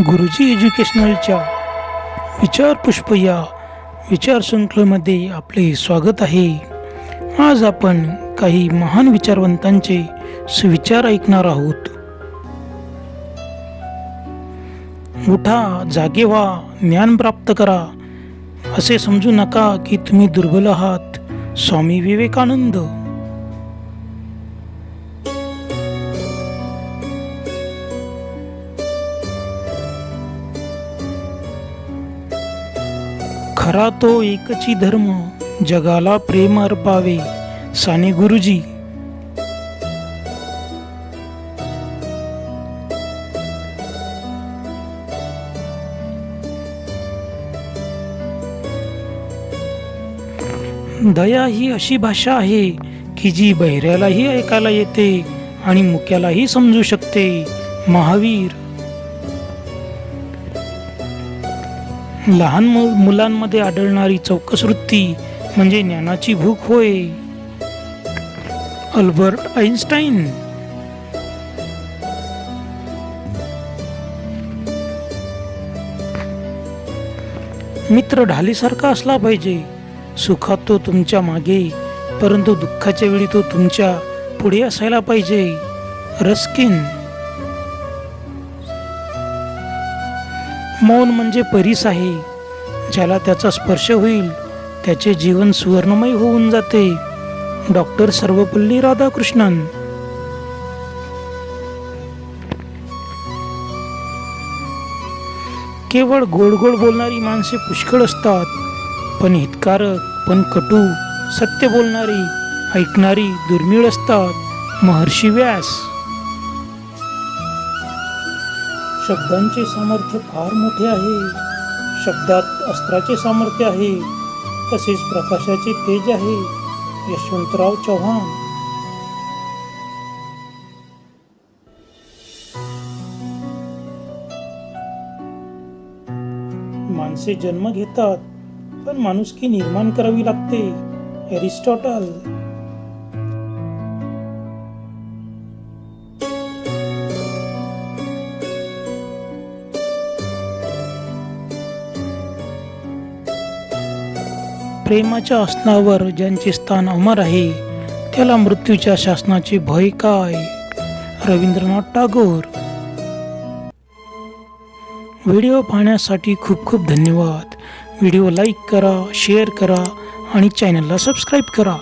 गुरुजी एज्युकेशनलच्या विचार पुष्प या विचारशृंखलेमध्ये आपले स्वागत आहे. आज आपण काही महान विचारवंतांचे सुविचार ऐकणार आहोत. उठा जागे व्हा ज्ञान प्राप्त करा. असे समजू नका की तुम्ही दुर्बल आहात. स्वामी विवेकानंद खरा तो एकची धर्म जगाला प्रेम अर्पावे साने गुरुजी. दया ही अशी भाषा आहे की जी बहिऱ्यालाही ऐकायला येते आणि मुक्यालाही समजू शकते. महावीर. लहान मु मुलांमध्ये आढळणारी चौकस वृत्ती म्हणजे ज्ञानाची भूक होय. अल्बर्ट आईन्स्टाईन मित्र ढालीसारखा असला पाहिजे. सुखात तो तुमच्या मागे परंतु दुःखाच्या वेळी तो तुमच्यापुढे असायला पाहिजे. रस्किन. मौन म्हणजे परीस आहे. ज्याला त्याचा स्पर्श होईल त्याचे जीवन सुवर्णमय होऊन जाते. डॉक्टर सर्वपल्ली राधाकृष्णन. केवळ गोड गोड बोलणारी माणसे पुष्कळ असतात. पण हितकारक पण कटू सत्य बोलणारी ऐकणारी दुर्मिळ असतात. महर्षी व्यास. शब्दांचे सामर्थ्य फार मोठे आहे. शब्दात अस्त्राचे सामर्थ्य आहे. तसेच प्रकाशाचे तेज आहे. यशवंतराव चव्हाण. माणसे जन्म घेतात पण माणुसकी निर्माण करावी लागते. एरिस्टॉटल. प्रेमाच्या आसनावर ज्यांचे स्थान अमर आहे त्याला मृत्यूच्या शासनाचे भय काय? रवींद्रनाथ टागोर. व्हिडिओ पाहण्यासाठी खूप खूप धन्यवाद. व्हिडिओ लाईक करा शेअर करा आणि चॅनलला सबस्क्राईब करा.